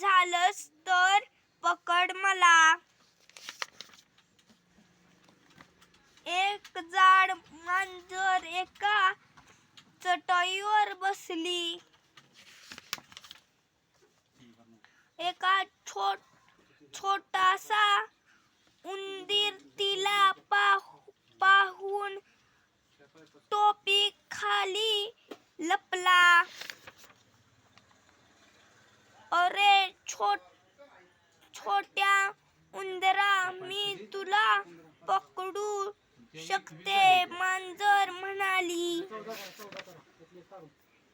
झालंस तर पकड मला. एक जाड मांजर एका चटईवर बसली. एका छोट छोटासा उंदीर तिला पाहू पाहून टोपी खाली लपला. अरे छोट छोट्या उंदरा मी तुला पकडू शकते मांजर म्हणाली.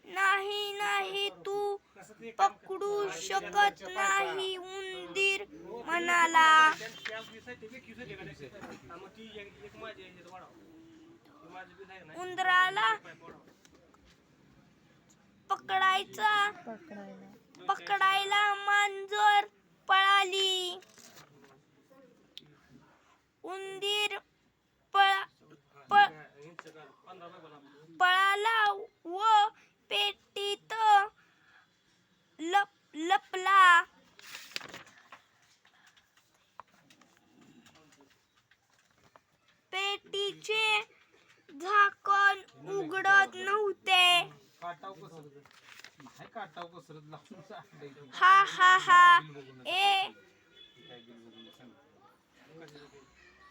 नाही नाही तू पकडू शकत नाही उंदीर म्हणाला. उंदराला पकडायचा पकडायला पकडायला मांजर पळाली उंदीर पळा पळ- पळाला व पेटीत लप लपला. पेटीचे झाकण उघडत नव्हते. हा हा हा.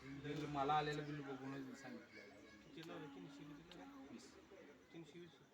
बिल मला आलेलं बिल बघूनच सांगितलं वीस.